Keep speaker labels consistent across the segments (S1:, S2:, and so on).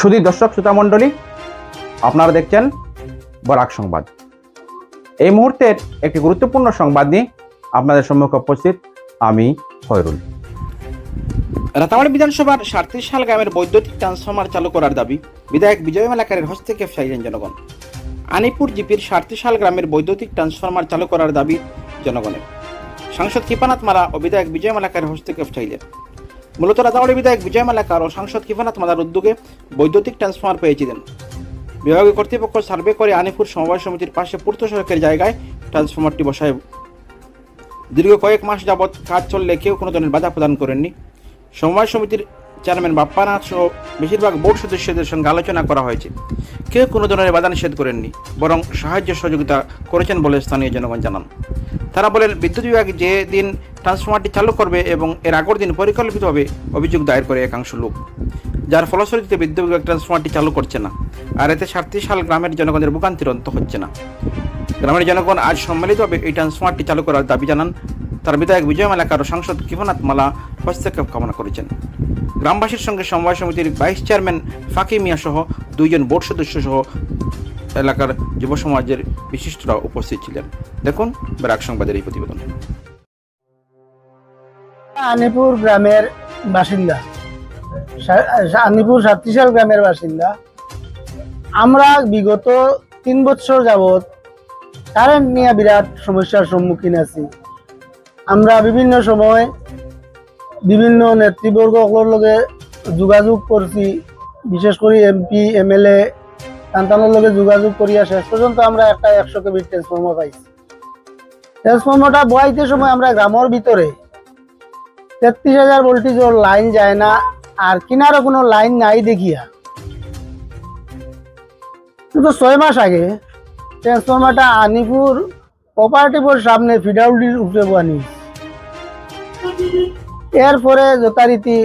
S1: শুধু দর্শক, শ্রোতা মণ্ডলী, আপনারা দেখছেন বরাক সংবাদ। এই মুহূর্তের একটি গুরুত্বপূর্ণ সংবাদ নিয়ে আপনাদের সম্মুখে উপস্থিত আমি খয়রুল। রাতাবাড়ি বিধানসভার সাঁত্রিশ সাল গ্রামের বৈদ্যুতিক ট্রান্সফরমার চালু করার দাবি বিধায়ক বিজয় মালাকারের হস্তক্ষেপ চাইলেন জনগণ। আনিপুর জিপির সাঁত্রিশ সাল গ্রামের বৈদ্যুতিক ট্রান্সফরমার চালু করার দাবি জনগণের। সাংসদ কৃপানাথ মালা ও বিধায়ক বিজয় মালাকারের হস্তক্ষেপ চাইলেন মূলত রাতাবাড়ি বিধায়ক বিজয় মালাকার ও সাংসদ কৃপানাথ মাদার উদ্যোগে বৈদ্যুতিক ট্রান্সফরমার পেয়েছিলেন বিভাগীয় কর্তৃপক্ষ সার্ভে করে আনিপুর সমবায় সমিতির পাশে পূর্ত সড়কের জায়গায় ট্রান্সফরমারটি বসায়। দীর্ঘ কয়েক মাস যাবৎ কাজ চললে কেউ কোনো ধরনের বাধা প্রদান করেননি। সমবায় সমিতির চেয়ারম্যান বাপ্পানাথ সহ বেশিরভাগ বোর্ড সদস্যদের সঙ্গে আলোচনা করা হয়েছে। কেউ কোনো ধরনের বাধা নিষেধ করেননি, বরং সাহায্য সহযোগিতা করেছেন বলে স্থানীয় জনগণ জানান। তারা বলেন, বিদ্যুৎ বিভাগ যে দিন ট্রান্সফরমারটি চালু করবে এবং এর আগের দিন পরিকল্পিতভাবে অভিযোগ দায়ের করে একাংশ লোক। যার ফলশ্রুতিতে বিদ্যুৎ বিভাগ ট্রান্সফরমারটি চালু করছে না, আর এতে সাতত্রিশ সাল গ্রামের জনগণের ভোগান্তির অন্ত হচ্ছে না। গ্রামের জনগণ আজ সম্মিলিতভাবে এই ট্রান্সফরমারটি চালু করার দাবি জানান। তার বিধায়ক বিজয় মালাকার ও সাংসদ কৃপনাথ মালা হস্তক্ষেপ কামনা করেছেন। গ্রামবাসীর সঙ্গে সমবায় সমিতির ভাইস চেয়ারম্যান ফাঁকি মিয়া সহ দুইজন বোর্ড সদস্য সহ এলাকার যুব সমাজের বিশিষ্টরা উপস্থিত ছিলেন। দেখুন ব্রাক সংবাদের এই প্রতিবেদন।
S2: আনিপুর গ্রামের বাসিন্দা। আনিপুর সাতত্রিশাল গ্রামের বাসিন্দা। আমরা বিগত তিন বছর যাবৎ কারেন্ট নিয়ে বিরাট সমস্যার সম্মুখীন আছি। আমরা বিভিন্ন সময় বিভিন্ন নেতৃবর্গগুলোর লগে যোগাযোগ করছি। বিশেষ করে এমপি, এমএলএ সন্তানের লগে যোগাযোগ করিয়া শেষ পর্যন্ত আমরা একটা একশো কেবির ট্রান্সফর্মার পাইছি। ট্রান্সফর্মারটা বয়াইতে সময় আমরা গ্রামের ভিতরে তেত্রিশ হাজার ভোল্টেজের লাইন যায় না, আর কিনারও কোনো লাইন নাই দেখিয়া। কিন্তু ছয় মাস আগে ট্রান্সফরমারটা আনিপুর কোপারেটিভের সামনে ফিডাউলির উপরে বানি এরপরে যথারীতি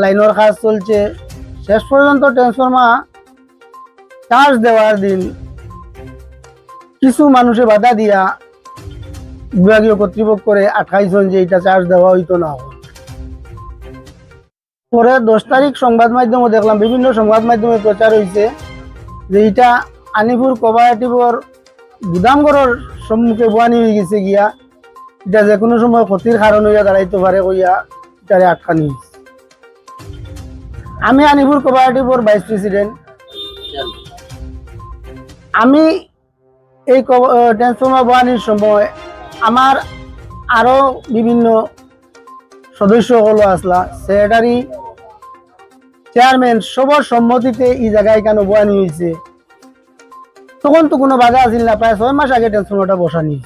S2: লাইনের কাজ চলছে। শেষ পর্যন্ত ট্রান্সফরমার চার্জ দেওয়ার দিন কিছু মানুষে বাধা দিয়া বিভাগীয় কর্তৃপক্ষরে আঠাইশন যে এটা চার্জ দেওয়া হইতো না। পরে দশ তারিখ সংবাদ মাধ্যমে দেখলাম, বিভিন্ন সংবাদ মাধ্যমে প্রচার হয়েছে যে এটা আনিপুর কোপারেটিভর গুদামঘরের সম্মুখে বোয়ানি হয়ে গেছে গিয়া। এটা যে কোনো সময় ক্ষতির কারণ হইয়া দাঁড়াইতে পারে কইয়া এটারে আটকানি আমি আনিপুর কোপারেটিভর ভাইস প্রেসিডেন্ট আমি এই ট্রান্সফর্মার বোয়ানির সময় আমার আরও বিভিন্ন সদস্য হলো আসলা। সেক্রেটারি চেয়ারম্যান সবার সম্মতিতে এই জায়গায় কেন বয়ানি হয়েছে? তখন তো কোনো বাধা আছিল না, প্রায় ছয় মাস আগে ট্রান্সফর্মারটা বসানি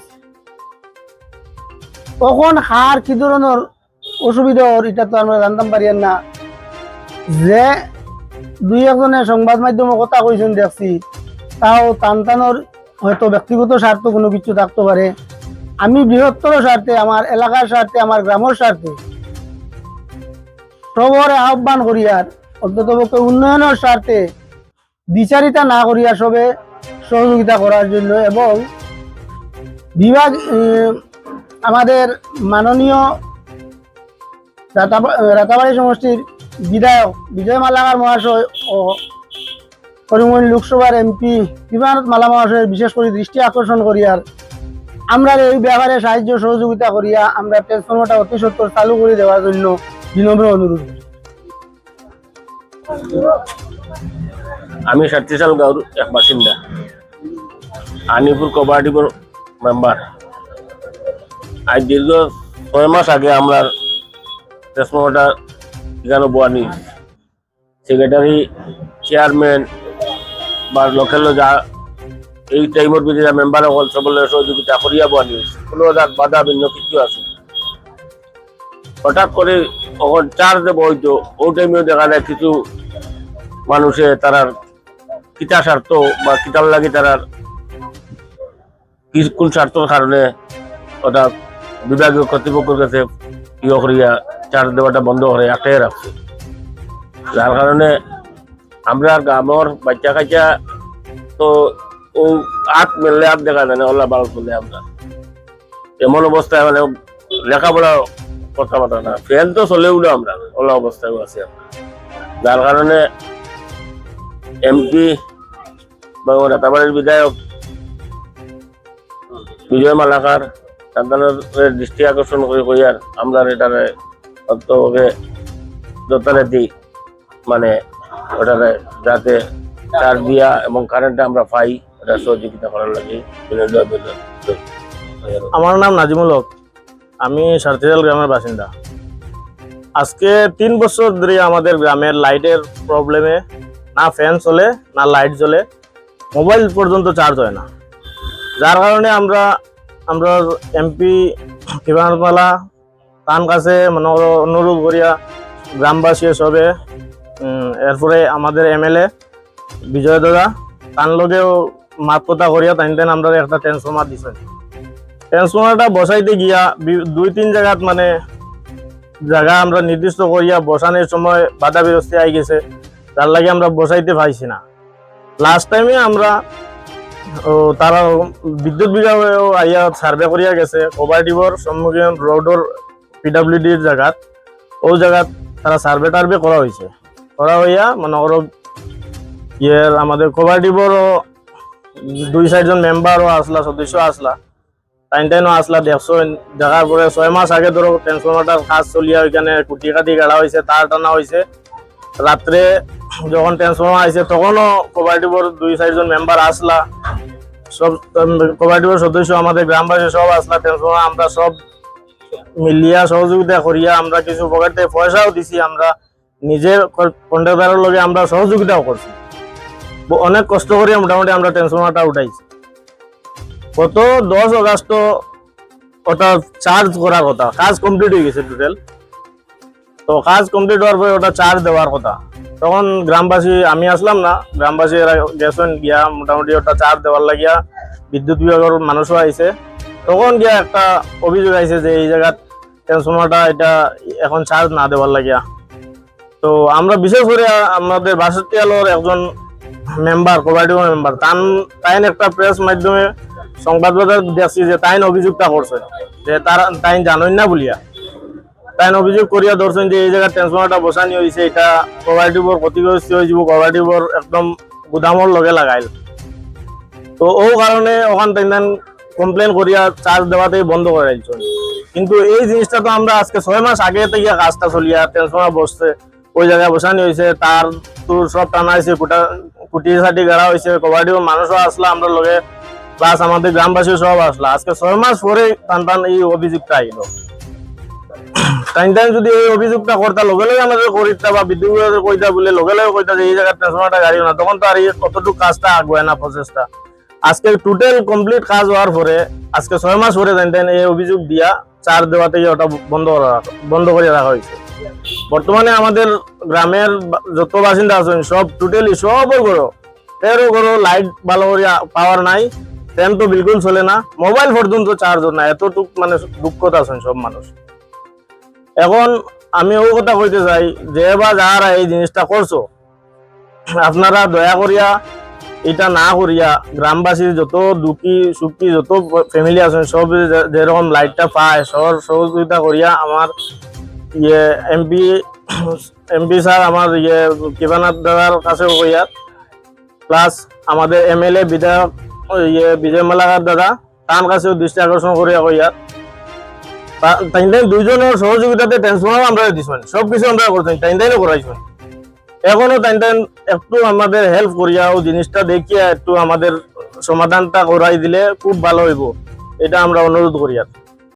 S2: তখন হার কি ধরনের অসুবিধা ওর, এটা তো আমরা জানতাম পারি না। যে দুই একজনে সংবাদ মাধ্যমে কথা কইছেন দেখছি তাও টান টানোর হয়তো ব্যক্তিগত স্বার্থ কোনো কিছু থাকতে পারে। আমি বৃহত্তর স্বার্থে, আমার এলাকার স্বার্থে, আমার গ্রামের স্বার্থে সবরে আহ্বান করিয়ার অন্তত পক্ষে উন্নয়নের স্বার্থে বিচারিতা না করিয়া সবে সহযোগিতা করার জন্য এবং বিভাগ আমাদের মাননীয় রাতাবা- রাতাবাড়ি সমষ্টির বিধায়ক বিজয় মালাকার মহাশয় ও করিমগঞ্জ লোকসভার এমপি বিমানত মালা মহাশয়ের বিশেষ করে দৃষ্টি আকর্ষণ করিয়ার আমরা এই ব্যাপারে সাহায্য সহযোগিতা করিয়া আমরা ট্রান্সফর্মারটা অতি সত্তর চালু করে দেওয়ার জন্য বিনম্র অনুরোধ।
S3: আমি সাতটিশাল গাঁওর এক বাসিন্দা। আনিপুর কোপারেটিভের মেম্বার। আজ দীর্ঘ ছয় মাস আগে আমরা ট্রান্সফর্মারটা এখানে বোয়ানি। সেক্রেটারি, চেয়ারম্যান বা লোকেল যা এই টাইমের ভিতরে মেম্বার হল সকলে সহযোগিতা করিয়া বোয়ানি হয়েছে কোনো যাক বাধা, ভিন্ন কিছু আছে হঠাৎ করে তখন চার্জ দেবো হয়তো, ওই টাইমেও দেখা যায় কিছু মানুষে তারার কিতা স্বার্থ বা কিতার লাগি তারার কোন স্বার্থর কারণে ওটা বিভাগীয় কর্তৃপক্ষের কাছে ইয়ে করিয়া চার্জ দেওয়াটা বন্ধ করে আটকে রাখছে। যার কারণে আমরা গ্রামের বাচ্চা কাচ্চা তো ও আট মেললে আট দেখা যায় না, ওলা বাল করলে আমরা। এমন অবস্থায় মানে লেখাপড়া কথা বার্তা না ফ্যান তো চলেও না আমরা, ওলা অবস্থায় আছি যার কারণে এমপি বা রাতাবাড়ির বিধায়ক বিজয় মালাকার সন্তানের দৃষ্টি আকর্ষণ করে কইয়ার আমরা এটারে অন্তভাবে যথারীতি মানে ওটারে যাতে চার দিয়া এবং কারেন্টটা আমরা পাই, এটা সহযোগিতা করার লাগে।
S4: আমার নাম নাজিমুল হক। আমি সার্থিজাল গ্রামের বাসিন্দা। আজকে তিন বছর ধরে আমাদের গ্রামের লাইটের প্রবলেমে না ফ্যান চলে, না লাইট জ্বলে, মোবাইল পর্যন্ত চার্জ হয় না। যার কারণে আমরা আমরা এমপি কিবানমালা তার কাছে অনুরোধ করিয়া গ্রামবাসী সবে এরপরে আমাদের এমএলএ বিজয় দাদা তার লগেও মাত কথা করিয়া তাই তেন আমরা একটা ট্রান্সফর্মার দিছে। ট্রান্সফর্মারটা বসাইতে গিয়া দুই, তিন জায়গাত মানে জায়গা আমরা নির্দিষ্ট করিয়া বসানোর সময় বাধা বিরস্তি আই গেছে, তার লাগে আমরা বসাইতে পাইছি না। লাস্ট টাইমে আমরা তারা বিদ্যুৎ বিভাগেও আইয়া সার্ভে করিয়া গেছে কোপারেটিভর সম্মুখীন রোডর পিডাব্লিউডির জায়গাত ও জায়গাত তারা সার্ভে টার্ভে করা হয়েছে করা হইয়া মানে ওর ইয়ের আমাদের কোপারেটিভরও দুই চারজন মেম্বারও আসলা, সদস্য আসলা। টাইম টাইমও আসলা দেখছ দেখার পরে ছয় মাস আগে ধরো ট্রান্সফরমারটার কাজ চলিয়া ওইখানে কুটি কাটি গাড়া হয়েছে তার টানা হয়েছে রাত্রে যখন ট্রান্সফরমার আইছে, তখনও কোপারেটিভর দুই চারজন মেম্বার আসলা। সব কোপারেটিভর সদস্য আমাদের গ্রামবাসী সব আসলা ট্রান্সফরমার আমরা সব মিলিয়া সহযোগিতা করিয়া আমরা কিছু পকেটে পয়সাও দিছি, আমরা নিজের কন্ট্রাক্টারের লগে আমরা সহযোগিতাও করছি। অনেক কষ্ট করে মোটামুটি আমরা ট্রান্সফরমারটা উঠাইছি। গত দশ আগস্ট ওটা চার্জ করার কথা, কাজ কমপ্লিট হয়ে গেছে টোটাল তো কাজ কমপ্লিট হওয়ার পরে ওটা চার্জ দেওয়ার কথা। তখন গ্রামবাসী, আমি আসলাম না, গ্রামবাসী এরা গেছেন, গিয়া মোটামুটি ওটা চার্জ দেওয়ার লাগিয়া বিদ্যুৎ বিভাগের মানুষও আইছে। তখন গিয়া একটা অভিযোগ আইছে যে এই জায়গাত ট্রান্সফর্মারটা এটা এখন চার্জ না দেওয়ার লাগিয়া। তো আমরা বিশেষ করে আমাদের বাষট্টি আলোর একজন মেম্বার কোপারেটিভ মেম্বার তান, তাইন একটা প্রেস মাধ্যমে সংবাদদাতা দেখছি যে তাইন অভিযোগটা করছে, যে তারা, তাইন জানেন না বলিয়া। তাইন অভিযোগ করিয়া ধরছেন যে এই জায়গায় ট্রান্সফর্মারটা বসানি হয়েছে এটা কোপারেটিভর ক্ষতিগ্রস্ত হয়ে যাব কোপারেটিভর একদম গুদামর লগে লাগাইল। তো ও কারণে ওখান তাইন কমপ্লেন করিয়া চার্জ দেওয়াতেই বন্ধ করে কিন্তু এই জিনিসটা তো আমরা আজকে ছয় মাস আগে থেকে কাজটা চলিয়া ট্রান্সফর্মার বসছে ওই জায়গায় বসানি হয়েছে তার তোর সব টানা হয়েছে কুটা কুটি সাটি গাড়া হয়েছে কবাডিও মানুষও আসলো, আমরা লগে প্লাস আমাদের গ্রামবাসী সব আসলো। আজকে ছয় মাস পরে টান টান এই অভিযোগটা আইলো। যদি এই অভিযোগটা করতা, লগে লগে আমাদের করিতা বা বিদ্যুৎ কইতা বলে লগে লগে কইতা যে এই জায়গায় ট্রান্সফর্মারটা গাড়ি না, তখন তো আর এই কতটুকু কাজটা আগুয়ায় না প্রসেসটা আজকে টোটাল কমপ্লিট কাজ হওয়ার পরে আজকে ছয় মাস পরে টাইম টাইম এই অভিযোগ দিয়া চার দেওয়াতে ওটা বন্ধ করা বন্ধ করে রাখা হয়েছে বর্তমানে আমাদের গ্রামের যত বাসিন্দা আছেন, সব টোটালি সব ঘর। তেরো ঘর লাইট ভালো করে পাওয়ার নাই ফ্যান তো বিলকুল চলে না মোবাইল পর্যন্ত চার্জ না এতটুক মানে দুঃখত আছেন সব মানুষ। এখন আমি ও কথা কইতে চাই, যে বা যারা এই জিনিসটা করছ, আপনারা দয়া করিয়া এটা না করিয়া গ্রামবাসীর যত দুঃখী, সুখী, যত ফ্যামিলি আছেন, সব যেরকম লাইটটা পায় সহযোগিতা করিয়া আমার ইয়ে এমপি এমপি স্যার আমার ইয়ে কিবানাথ দাদার কাছে কইয়া প্লাস আমাদের এমএলএ বিধায়ক ইয়ে বিজয় মালাকার দাদা, তার কাছেও দৃষ্টি আকর্ষণ করিয়া কইয়া তাই দুইজনের সহযোগিতাতে ট্রান্সফর্মার আমরা দিছেন সব কিছু আমরা করছেন তাই তাইও করাইছেন এখনও তাই একটু আমাদের হেল্প করিয়া ও জিনিসটা দেখিয়া একটু আমাদের সমাধানটা করাই দিলে খুব ভালো হইব। এটা আমরা অনুরোধ করি আর